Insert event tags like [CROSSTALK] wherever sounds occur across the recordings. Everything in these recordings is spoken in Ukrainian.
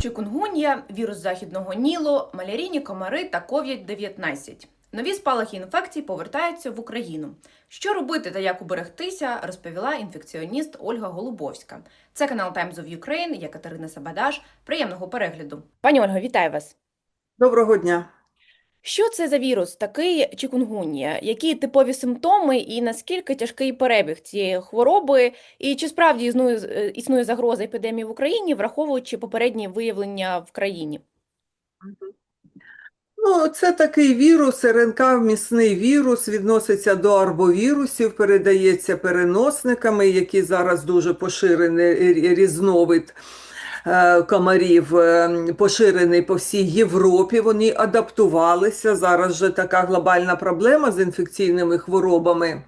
Чикунгун'я, вірус західного Нілу, малярійні комари та COVID-19. Нові спалахи інфекцій повертаються в Україну. Що робити та як уберегтися, розповіла інфекціоніст Ольга Голубовська. Це канал Times of Ukraine, я Катерина Сабадаш. Приємного перегляду. Пані Ольго, вітаю вас. Доброго дня. Що це за вірус, такий чикунгун'я? Які типові симптоми і наскільки тяжкий перебіг цієї хвороби? І чи справді існує, е, існує загроза епідемії в Україні, враховуючи попередні виявлення в країні? Ну, це такий вірус, РНК-вмісний вірус, відноситься до арбовірусів, передається переносниками, які зараз дуже поширений різновид комарів, е, поширений по всій Європі. Вони адаптувалися. Зараз же така глобальна проблема з інфекційними хворобами.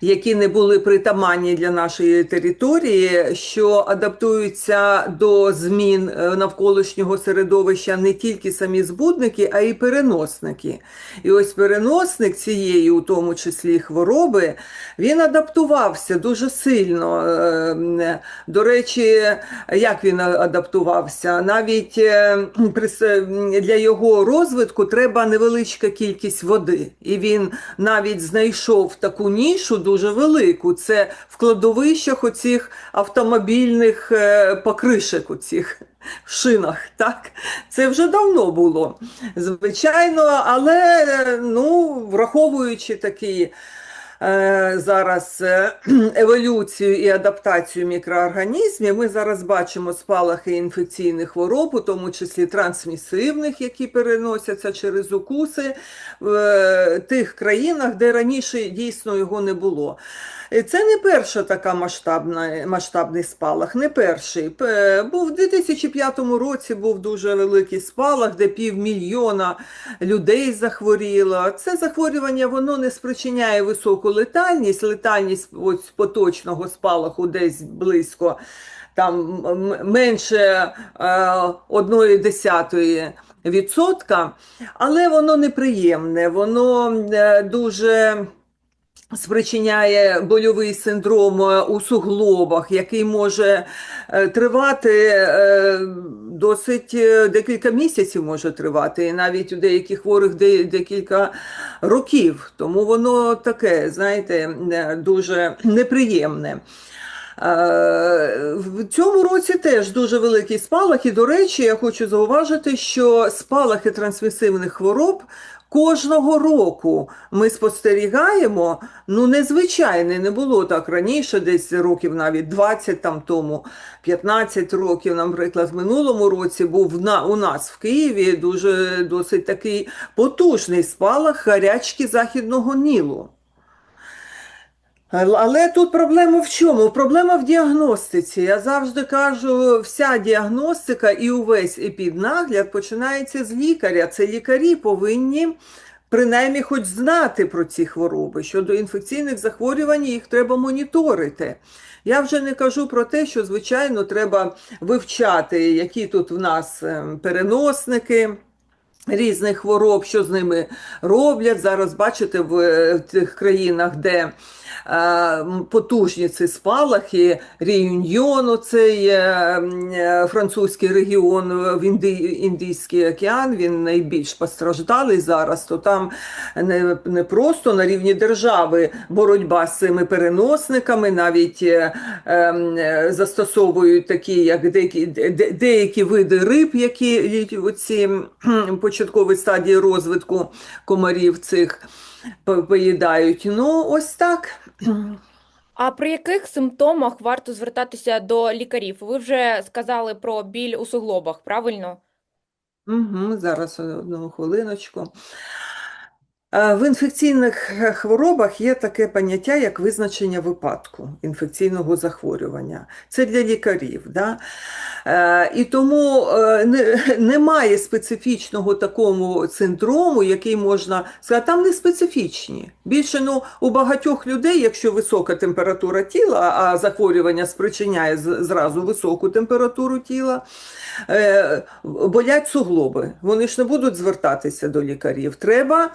Які не були притаманні для нашої території, що адаптуються до змін е, навколишнього середовища не тільки самі збудники, а й переносники. І ось переносник цієї, у тому числі хвороби, він адаптувався дуже сильно. Е, До речі, як він адаптувався? Навіть е, для його розвитку треба невеличка кількість води. І він навіть знайшов таку нішу дуже велику. Це в кладовищах оцих автомобільних покришек покришок, оцих в шинах. Так? Це вже давно було, звичайно, але е, ну, враховуючи такі. Е, Зараз е, [CLEARS THROAT] еволюцію і адаптацію мікроорганізмів ми зараз бачимо спалахи інфекційних хвороб, у тому числі трансмісивних, які переносяться через укуси в е, тих країнах, де раніше дійсно його не було. І Це не перша така масштабна, масштабний спалах, не перший. Був в 2005 році був дуже великий спалах, де півмільйона людей захворіло. Це захворювання воно не спричиняє високу летальність. Летальність ось поточного спалаху десь близько там менше е, одної десятої відсотка, але воно неприємне, воно е, дуже спричиняє больовий синдром е, у суглобах, який може е, тривати е, досить декілька місяців може тривати, і навіть у деяких хворих декілька років. Тому воно таке, знаєте, дуже неприємне. В цьому році теж дуже великий спалах, і, до речі, я хочу зауважити, що спалахи трансмісивних хвороб кожного року ми спостерігаємо, ну, незвичайне, не було так раніше, десь років навіть 20 там тому, 15 років, наприклад, в минулому році був на, у нас в Києві дуже досить такий потужний спалах гарячки Західного Нілу. Але тут проблема в чому? Проблема в діагностиці. Я завжди кажу, вся діагностика і увесь епіднагляд починається з лікаря. Це лікарі повинні принаймні хоч знати про ці хвороби. Щодо інфекційних захворювань їх треба моніторити. Я вже не кажу про те, що, звичайно, треба вивчати, які тут в нас ем, переносники різних хвороб, що з ними роблять. Зараз бачите, в, е, тих країнах, де е, потужні ці спалахи, Реюньйон, цей французький регіон в Інди, Індійський океан, він найбільш постраждалий зараз, то там не, не просто на рівні держави боротьба з цими переносниками, навіть е, ем, е, застосовують такі, як деякі, де- де- деякі види риб, які оці початкові стадії розвитку комарів цих по- поїдають. Ну, ось так. А при яких симптомах варто звертатися до лікарів? Ви вже сказали про біль у суглобах, правильно? Угу, зараз одну хвилиночку. Е, В інфекційних е, хворобах є таке поняття, як визначення випадку інфекційного захворювання. Це для лікарів. Да? Е, І тому [LAUGHS] немає специфічного такого синдрому, який можна сказати, там не специфічні. Більше ну, у багатьох людей, якщо висока температура тіла, а захворювання спричиняє зразу високу температуру тіла, болять суглоби. Вони ж не будуть звертатися до лікарів. Треба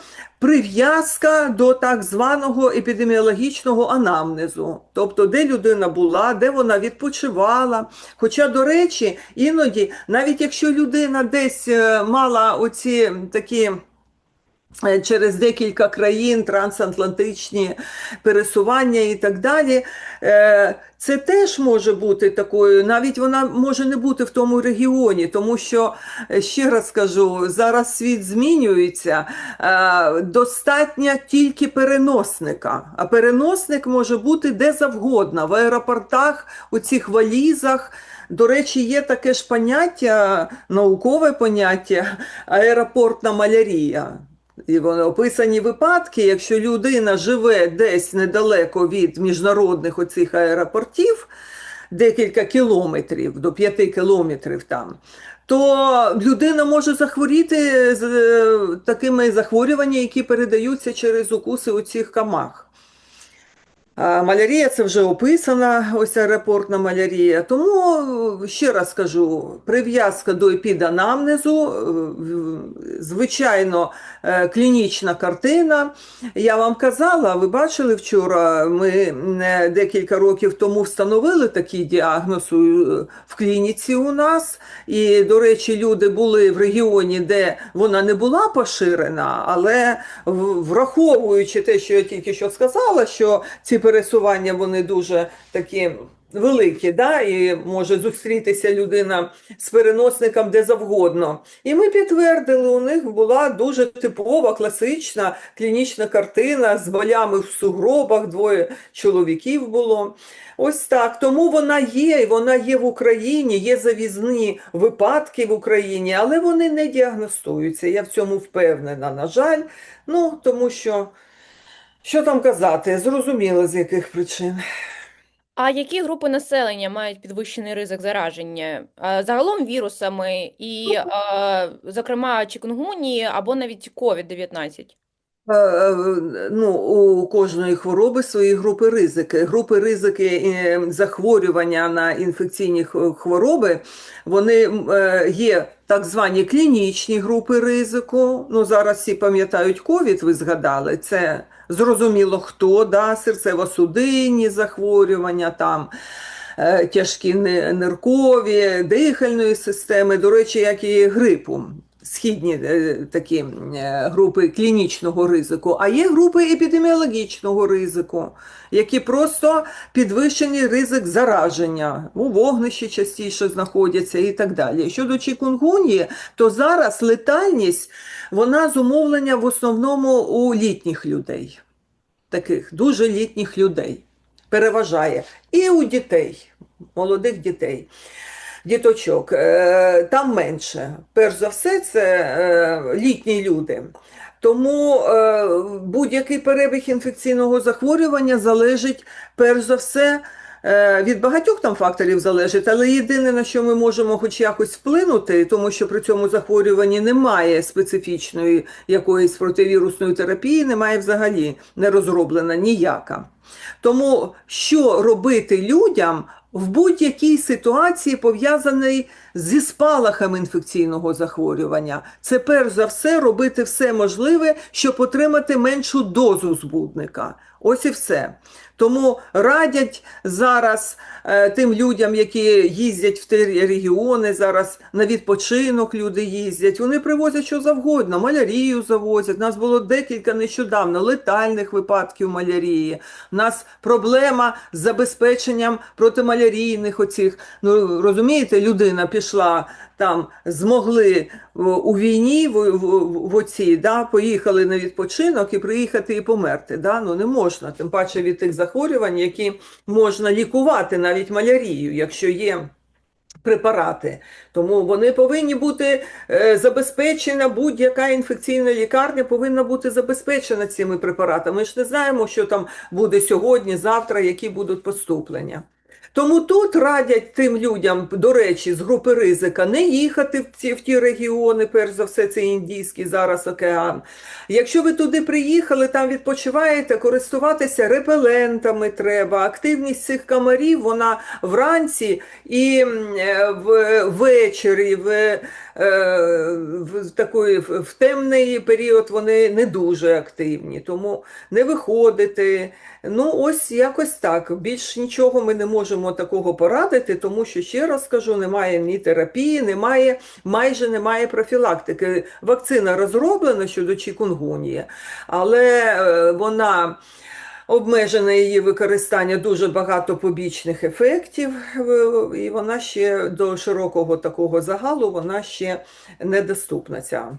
прив'язка до так званого епідеміологічного анамнезу, тобто де людина була, де вона відпочивала. Хоча, до речі, іноді, навіть якщо людина десь е, мала оці такі. Е, Через декілька країн, трансатлантичні пересування і так далі. Е, Це теж може бути такою, навіть вона може не бути в тому регіоні, тому що, е, ще раз скажу, зараз світ змінюється. Достатньо тільки переносника. А переносник може бути де завгодно, в аеропортах, у цих валізах. До речі, є таке ж поняття, наукове поняття аеропортна малярія. І вони описані випадки, якщо людина живе десь недалеко від міжнародних оцих аеропортів, декілька кілометрів, до п'яти кілометрів там, то людина може захворіти з е, такими захворюваннями, які передаються через укуси у цих камах. Малярія це вже описана, ось аеропортна малярія. Тому е, ще раз скажу: прив'язка до епіданамнезу, е, звичайно, е, клінічна картина. Я вам казала, ви бачили вчора, ми декілька років тому встановили такий діагноз в клініці у нас. І, до речі, люди були в регіоні, де вона не була поширена, але враховуючи те, що я тільки що сказала, що ці пересування вони дуже такі. Великі, да, і може зустрітися людина з переносником де завгодно. І ми підтвердили, у них була дуже типова, класична клінічна картина з болями в сугробах, двоє чоловіків було. Ось так. Тому вона є, і вона є в Україні, є завізні випадки в Україні, але вони не діагностуються. Я в цьому впевнена, на жаль. Ну, тому що, що там казати, зрозуміло, з яких причин. А які групи населення мають підвищений ризик зараження? Е, Загалом вірусами і, е, зокрема, чікунгунії або навіть COVID-19? Е, е, Ну, у кожної хвороби свої групи ризики. Групи ризики е, захворювання на інфекційні х- хвороби, вони м, е, є так звані клінічні групи ризику. Ну, зараз всі пам'ятають ковід, ви згадали. Це зрозуміло хто, да, серцево-судинні захворювання там. е, Тяжкі ни- ниркові, дихальної системи, до речі, як і грипу східні е, такі е, групи клінічного ризику, а є групи епідеміологічного ризику, які просто підвищений ризик зараження, у вогнищі частіше знаходяться і так далі. Щодо чікунгунії, то зараз летальність вона зумовлення в основному у літніх людей, таких дуже літніх людей. Переважає і у дітей, молодих дітей діточок, е, там менше. Перш за все, це е, літні люди. Тому е, будь-який перебіг інфекційного захворювання залежить перш за все. Від багатьох там факторів залежить, але єдине, на що ми можемо хоч якось вплинути, тому що при цьому захворюванні немає специфічної якоїсь противірусної терапії, немає взагалі не розроблена ніяка. Тому що робити людям в будь-якій ситуації, пов'язаній зі спалахом інфекційного захворювання, це перш за все робити все можливе, щоб отримати меншу дозу збудника. Ось і все. Тому радять зараз е, тим людям, які їздять в ті регіони, зараз на відпочинок люди їздять. Вони привозять що завгодно, малярію завозять. У нас було декілька нещодавно летальних випадків малярії. У нас проблема з забезпеченням протималярійних оцих. Ну розумієте, людина пішла там, змогли у війні в, в, в оці, да, поїхали на відпочинок і приїхати і померти. Да? Ну не можна. Тим паче від тих захворювань, які можна лікувати навіть малярію, якщо є. Препарати, тому вони повинні бути е, забезпечена, будь-яка інфекційна лікарня повинна бути забезпечена цими препаратами. Ми ж не знаємо, що там буде сьогодні, завтра, які будуть поступлення. Тому тут радять тим людям, до речі, з групи ризика не їхати в ті, в ті регіони, перш за все, це Індійський зараз океан. Якщо ви туди приїхали, там відпочиваєте, користуватися репелентами треба. Активність цих комарів, вона вранці і е, ввечері, в, в такої в темний період вони не дуже активні, тому не виходити. Ну, ось якось так. Більш нічого ми не можемо такого порадити, тому що ще раз скажу, немає ні терапії, немає, майже немає профілактики. Вакцина розроблена щодо чікунгунії, але е, вона. Обмежене її використання дуже багато побічних ефектів, е, і вона ще до широкого такого загалу вона ще недоступна ця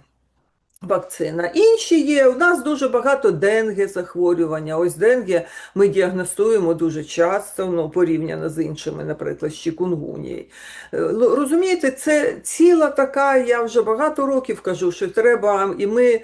вакцина. Інші є. У нас дуже багато денге захворювання. Ось денге ми діагностуємо дуже часто, ну, порівняно з іншими, наприклад, з чікунгунією. Е, ну, Розумієте, це ціла така, я вже багато років кажу, що треба, і ми.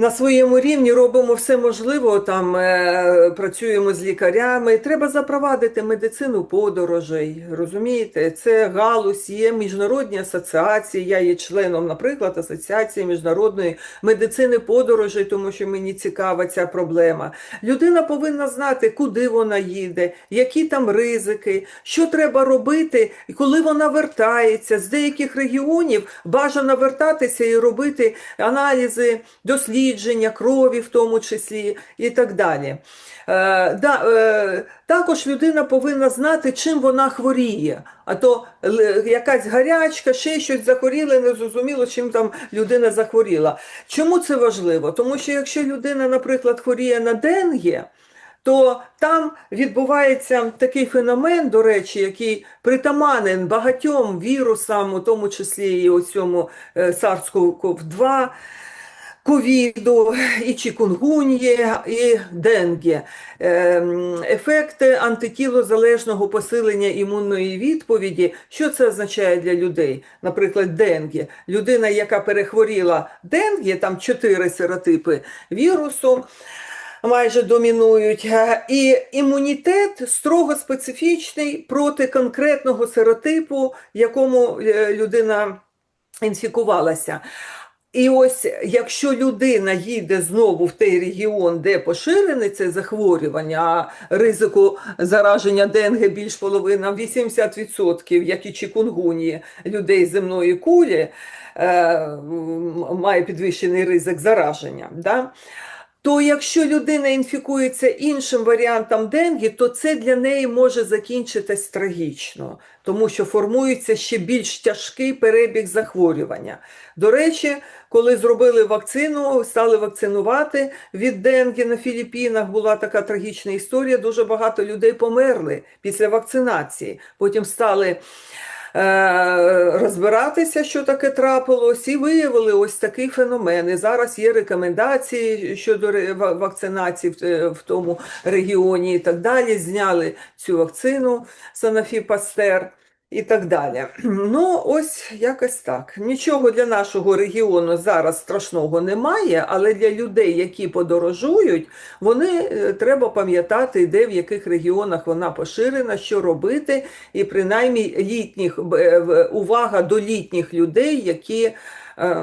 На своєму рівні робимо все можливе, там е, працюємо з лікарями. Треба запровадити медицину подорожей. Розумієте, це галузь, є міжнародні асоціації. Я є членом, наприклад, Асоціації міжнародної медицини подорожей, тому що мені цікава ця проблема. Людина повинна знати, куди вона їде, які там ризики, що треба робити, коли вона вертається з деяких регіонів. Бажано вертатися і робити аналізи, дослідження крові, в тому числі, і так далі. Е, е, також людина повинна знати, чим вона хворіє. А то якась гарячка, ще щось захворіли, не зрозуміло, чим там людина захворіла. Чому це важливо? Тому що якщо людина, наприклад, хворіє на денге, то там відбувається такий феномен, до речі, який притаманен багатьом вірусам, у тому числі і оцьому е, SARS-CoV-2, ковіду, і чікунгуньї, і денге. Ем, Ефекти антитілозалежного посилення імунної відповіді. Що це означає для людей? Наприклад, денге. Людина, яка перехворіла денге, там чотири серотипи вірусу. Майже домінують, Е, і імунітет строго специфічний проти конкретного серотипу, якому е, людина інфікувалася. І ось якщо людина їде знову в той регіон, де поширене це захворювання, а ризику зараження денге більш половина 80%, як і чікунгунії людей земної кулі, е, має підвищений ризик зараження. Да? То якщо людина інфікується іншим варіантом денгі, то це для неї може закінчитись трагічно, тому що формується ще більш тяжкий перебіг захворювання. До речі, коли зробили вакцину, стали вакцинувати від денгі на Філіппінах, була така трагічна історія. Дуже багато людей померли після вакцинації. Потім стали розбиратися, що таке трапилось, і виявили ось такий феномен. І зараз є рекомендації щодо вакцинації в, е, тому регіоні і так далі. Зняли цю вакцину Санафі Pasteur і так далі. [CLEARS THROAT] Ну, ось якось так. Нічого для нашого регіону зараз страшного немає, але для людей, які подорожують, вони е, треба пам'ятати, де в яких регіонах вона поширена, що робити, і принаймні літніх е, увага до літніх людей, які е,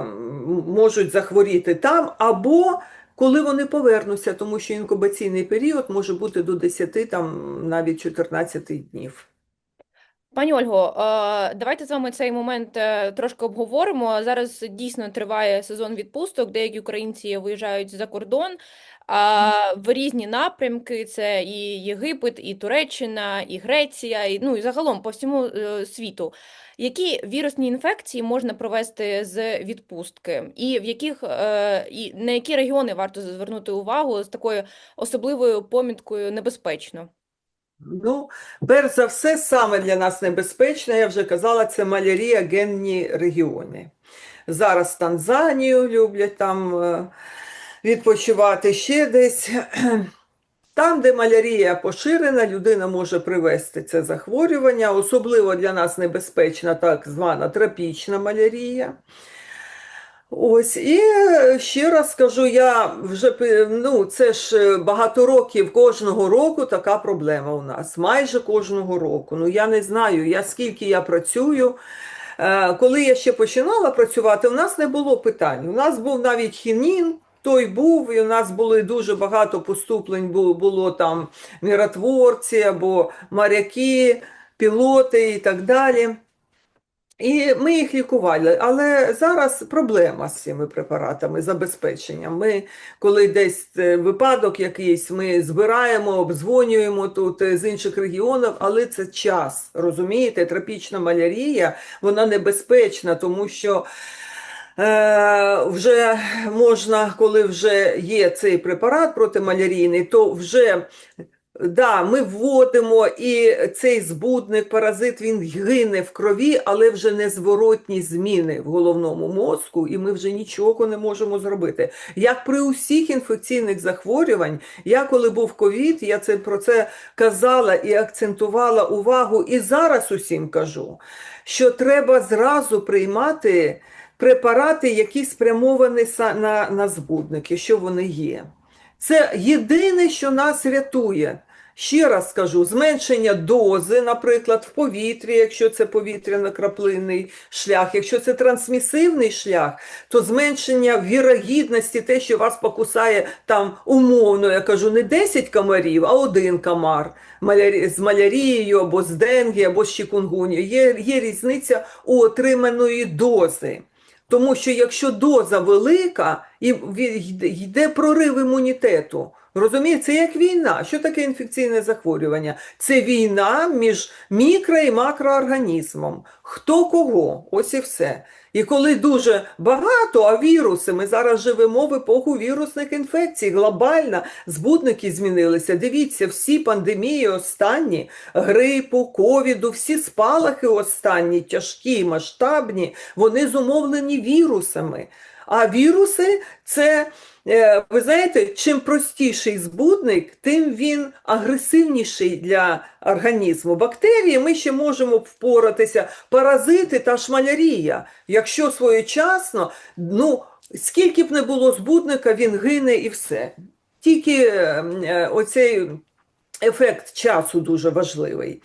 можуть захворіти там, або коли вони повернуться, тому що інкубаційний період може бути до 10, там навіть 14 днів. Пані Ольго, е, давайте з вами цей момент е, трошки обговоримо. Зараз дійсно триває сезон відпусток. Деякі українці виїжджають за кордон в різні напрямки. Це і Єгипет, і Туреччина, і Греція, і ну і загалом по всьому е, світу. Які вірусні інфекції можна провести з відпустки, і в яких і на які регіони варто звернути увагу з такою особливою поміткою небезпечно? Ну, перш за все, саме для нас небезпечне, я вже казала, це малярія генні регіони. Зараз Танзанію люблять там е, відпочивати ще десь. [CLEARS THROAT] Там, де малярія поширена, людина може привести це захворювання. Особливо для нас небезпечна так звана тропічна малярія. Ось і е, ще раз скажу, я вже ну це ж е, багато років кожного року така проблема у нас, майже кожного року. Ну я не знаю, я скільки я працюю. Е, Коли я ще починала працювати, у нас не було питань. У нас був навіть хінін, той був, і у нас були дуже багато поступлень. Було, було там миротворці або моряки, пілоти і так далі. І ми їх лікували, але зараз проблема з цими препаратами, забезпеченням. Ми, коли десь е, випадок якийсь, ми збираємо, обдзвонюємо тут е, з інших регіонів, але це час. Розумієте, тропічна малярія, вона небезпечна, тому що е, вже можна, коли вже є цей препарат протималярійний, то вже Да, ми вводимо, і цей збудник, паразит, він гине в крові, але вже незворотні зміни в головному мозку, і ми вже нічого не можемо зробити. Як при усіх інфекційних захворювань, я коли був ковід, я це про це казала і акцентувала увагу, і зараз усім кажу, що треба зразу приймати препарати, які спрямовані на, на збудники, що вони є. Це єдине, що нас рятує. Ще раз скажу, зменшення дози, наприклад, в повітрі, якщо це повітряно-краплинний шлях, якщо це трансмісивний шлях, то зменшення вірогідності, те, що вас покусає там умовно, я кажу, не 10 комарів, а один комар з малярією або з денгі, або з чікунгуньєю. Є, є різниця у отриманої дози. Тому що якщо доза велика, і йде прорив імунітету. Розумієте, це як війна. Що таке інфекційне захворювання? Це війна між мікро і макроорганізмом. Хто кого? Ось і все. І коли дуже багато, а віруси, ми зараз живемо в епоху вірусних інфекцій, глобально, збудники змінилися. Дивіться, всі пандемії останні, грипу, ковіду, всі спалахи останні, тяжкі, масштабні, вони зумовлені вірусами. А віруси це, е, ви знаєте, чим простіший збудник, тим він агресивніший для організму. Бактерії ми ще можемо впоратися, паразити та ж малярія. Якщо своєчасно, ну, скільки б не було збудника, він гине і все. Тільки е, е, оцей ефект часу дуже важливий.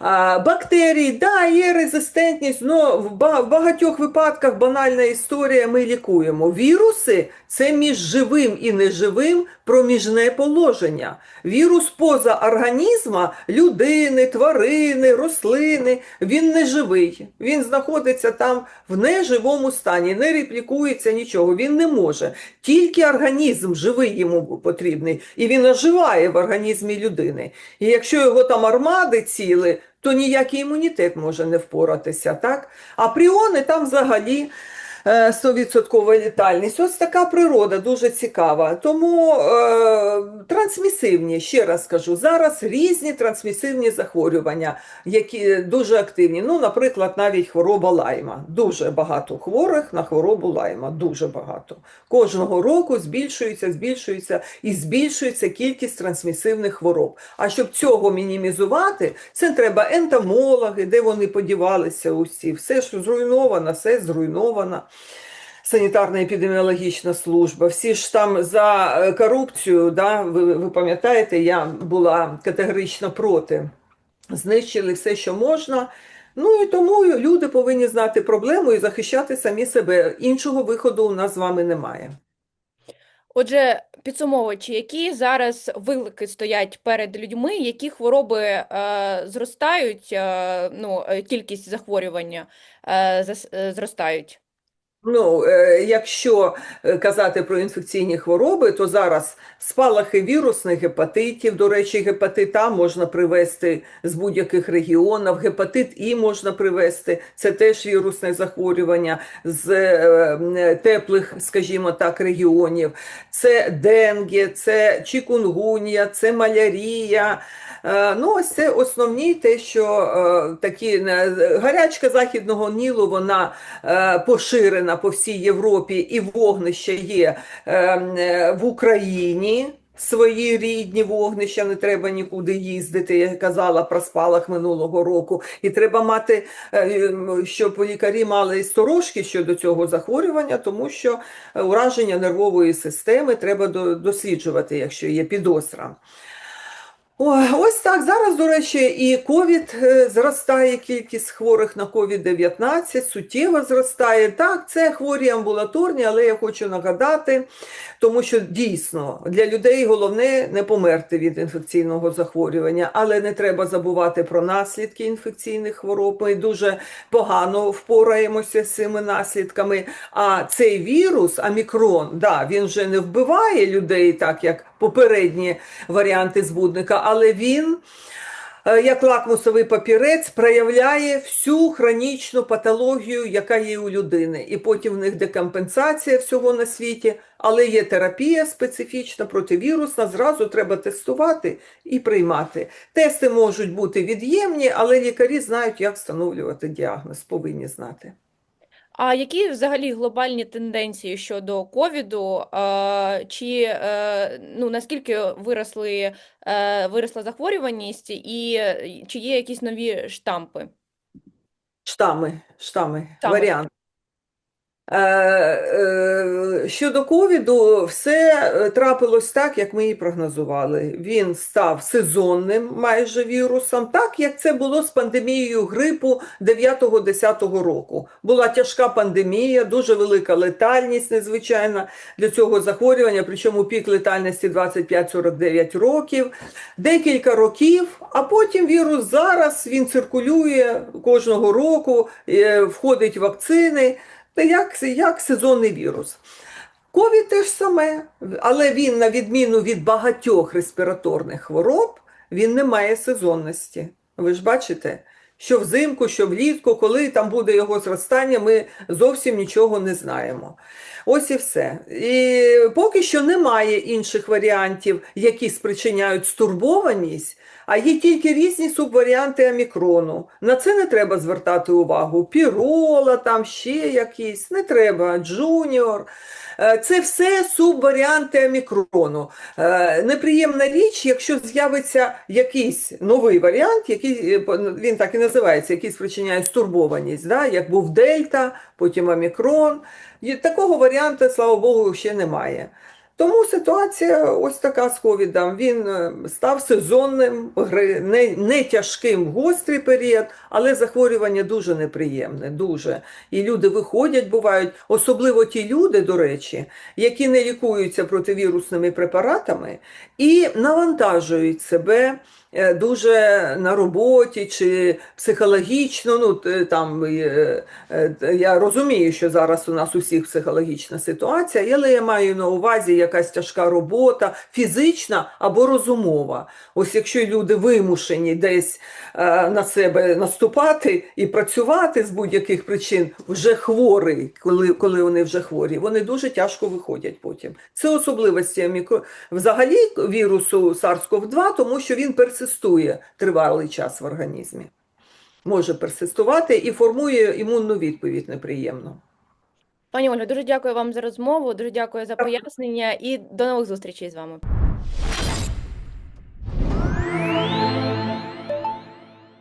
Бактерії, да, є резистентність, але в багатьох випадках банальна історія ми лікуємо. Віруси це між живим і неживим проміжне положення. Вірус поза організма людини, тварини, рослини, він не живий. Він знаходиться там в неживому стані, не реплікується нічого, він не може. Тільки організм живий йому потрібний, і він оживає в організмі людини. І якщо його там армади ціли, то ніякий імунітет може не впоратися, так? А пріони там взагалі 100% літальність. Ось така природа дуже цікава. Тому е, трансмісивні, ще раз скажу, зараз різні трансмісивні захворювання, які дуже активні. Ну, наприклад, навіть хвороба лайма. Дуже багато хворих на хворобу лайма, дуже багато. Кожного року збільшується, збільшується і збільшується кількість трансмісивних хвороб. А щоб цього мінімізувати, це треба ентомологи, де вони подівалися усі. Все ж зруйновано, все зруйновано. Санітарно-епідеміологічна служба, всі ж там за е, корупцію, да, ви, ви пам'ятаєте, я була категорично проти. Знищили все, що можна. Ну і тому люди повинні знати проблему і захищати самі себе. Іншого виходу у нас з вами немає. Отже, підсумовуючи, які зараз виклики стоять перед людьми, які хвороби е, зростають, е, ну, е, кількість захворювання е, е, зростають? Ну, е, якщо е, казати про інфекційні хвороби, то зараз спалахи вірусних гепатитів, до речі, гепатит А можна привезти з будь-яких регіонів, гепатит І можна привезти, це теж вірусне захворювання з е, теплих, скажімо так, регіонів. Це денге, це чікунгунія, це малярія. Е, Ну, ось це основні те, що е, такі е, гарячка західного Нілу, вона поширена по всій Європі, і вогнища є в Україні. Свої рідні вогнища, не треба нікуди їздити. Я казала про спалах минулого року. І треба мати, щоб лікарі мали сторожки щодо цього захворювання, тому що ураження нервової системи треба досліджувати, якщо є підозра. Ось так. Зараз, до речі, і ковід е, зростає, кількість хворих на ковід-19 суттєво зростає. Так, це хворі амбулаторні, але я хочу нагадати, тому що дійсно для людей головне не померти від інфекційного захворювання, але не треба забувати про наслідки інфекційних хвороб. Ми дуже погано впораємося з цими наслідками. А цей вірус, омікрон, да, він вже не вбиває людей, так як попередні варіанти збудника, але він. е, Як лакмусовий папірець проявляє всю хронічну патологію, яка є у людини, і потім в них декомпенсація всього на світі, але є терапія специфічна, противірусна, зразу треба тестувати і приймати. Тести можуть бути від'ємні, але лікарі знають, як встановлювати діагноз, повинні знати. А які взагалі глобальні тенденції щодо ковіду? Чи е, ну наскільки виросли, е, виросла захворюваність, і е, чи є якісь нові штампи? Штами, штами, Штами. варіант. Е, е, Щодо ковіду, все е, трапилось так, як ми і прогнозували. Він став сезонним майже вірусом, так як це було з пандемією грипу 9-10 року. Була тяжка пандемія, дуже велика летальність незвичайна для цього захворювання, причому пік летальності 25-49 років, декілька років, а потім вірус зараз він циркулює кожного року, входить вакцини. Як, як сезонний вірус. Ковід теж саме, але він, на відміну від багатьох респіраторних хвороб, він не має сезонності. Ви ж бачите, що взимку, що влітку, коли там буде його зростання, ми зовсім нічого не знаємо. Ось і все. І поки що немає інших варіантів, які спричиняють стурбованість, а є тільки різні субваріанти омікрону. На це не треба звертати увагу. Пірола, там ще якісь, не треба, джуніор. Е, Це все субваріанти омікрону. Е, Неприємна річ, якщо з'явиться якийсь новий варіант, який е, він так і називається, який спричиняє стурбованість, да? як був Дельта, потім омікрон. Такого варіанту, слава Богу, ще немає. Тому ситуація ось така з ковідом. Він е, став сезонним, не, не тяжким гострий період, але захворювання дуже неприємне, дуже. І люди виходять, бувають, особливо ті люди, до речі, які не лікуються противірусними препаратами і навантажують себе дуже на роботі чи психологічно. Ну, там, е, е, я розумію, що зараз у нас у всіх психологічна ситуація, але я маю на увазі якась тяжка робота, фізична або розумова. Ось якщо люди вимушені десь е, на себе наступати і працювати з будь-яких причин, вже хворий, коли, коли вони вже хворі, вони дуже тяжко виходять потім. Це особливості взагалі вірусу SARS-CoV-2, тому що він персистує тривалий час в організмі. Може персистувати і формує імунну відповідь неприємну. Пані Ольга, дуже дякую вам за розмову, дуже дякую за пояснення і до нових зустрічей з вами.